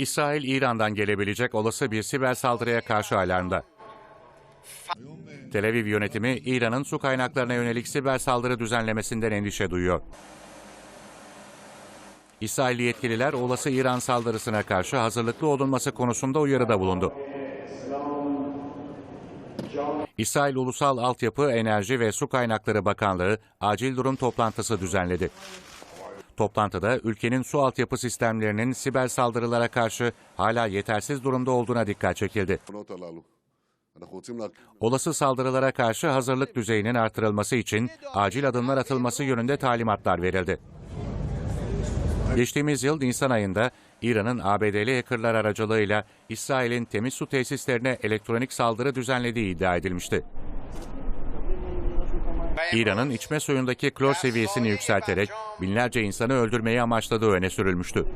İsrail, İran'dan gelebilecek olası bir siber saldırıya karşı alarmda. Tel Aviv yönetimi, İran'ın su kaynaklarına yönelik siber saldırı düzenlemesinden endişe duyuyor. İsrailli yetkililer olası İran saldırısına karşı hazırlıklı olunması konusunda uyarıda bulundu. İsrail Ulusal Altyapı, Enerji ve Su Kaynakları Bakanlığı acil durum toplantısı düzenledi. Toplantıda ülkenin su altyapı sistemlerinin siber saldırılara karşı hala yetersiz durumda olduğuna dikkat çekildi. Olası saldırılara karşı hazırlık düzeyinin artırılması için acil adımlar atılması yönünde talimatlar verildi. Geçtiğimiz yıl Nisan ayında İran'ın ABD'li hackerlar aracılığıyla İsrail'in temiz su tesislerine elektronik saldırı düzenlediği iddia edilmişti. İran'ın içme suyundaki klor seviyesini yükselterek binlerce insanı öldürmeyi amaçladığı öne sürülmüştü.